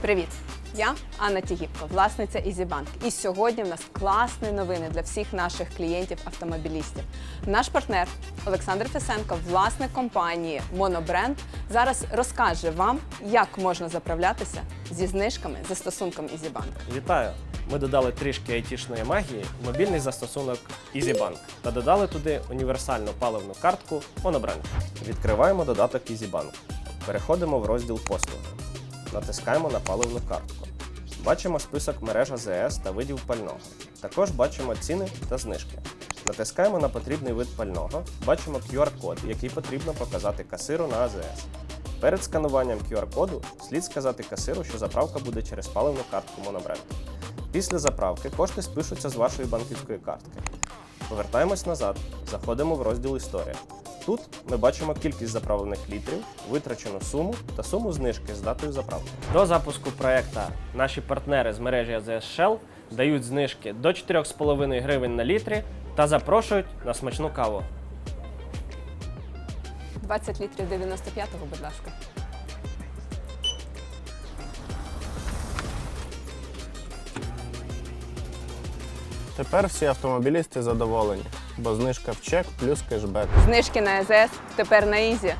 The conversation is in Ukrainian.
Привіт! Я Анна Тігіпко, власниця EasyBank. І сьогодні в нас класні новини для всіх наших клієнтів-автомобілістів. Наш партнер Олександр Фесенко, власник компанії Монобренд, зараз розкаже вам, як можна заправлятися зі знижками застосунком EasyBank. Вітаю! Ми додали трішки айтішної магії мобільний застосунок EasyBank та додали туди універсальну паливну картку Monobrand. Відкриваємо додаток EasyBank. Переходимо в розділ послуги. Натискаємо на паливну картку. Бачимо список мереж АЗС та видів пального. Також бачимо ціни та знижки. Натискаємо на потрібний вид пального, бачимо QR-код, який потрібно показати касиру на АЗС. Перед скануванням QR-коду слід сказати касиру, що заправка буде через паливну картку Monobrand. Після заправки кошти спишуться з вашої банківської картки. Повертаємось назад, заходимо в розділ Історія. Тут ми бачимо кількість заправлених літрів, витрачену суму та суму знижки з датою заправки. До запуску проекту наші партнери з мережі AZS Shell дають знижки до 4,5 гривень на літрі та запрошують на смачну каву. 20 літрів 95-го, будь ласка. Тепер всі автомобілісти задоволені, бо знижка в чек плюс кешбек. Знижки на ЕЗС тепер на Ізі.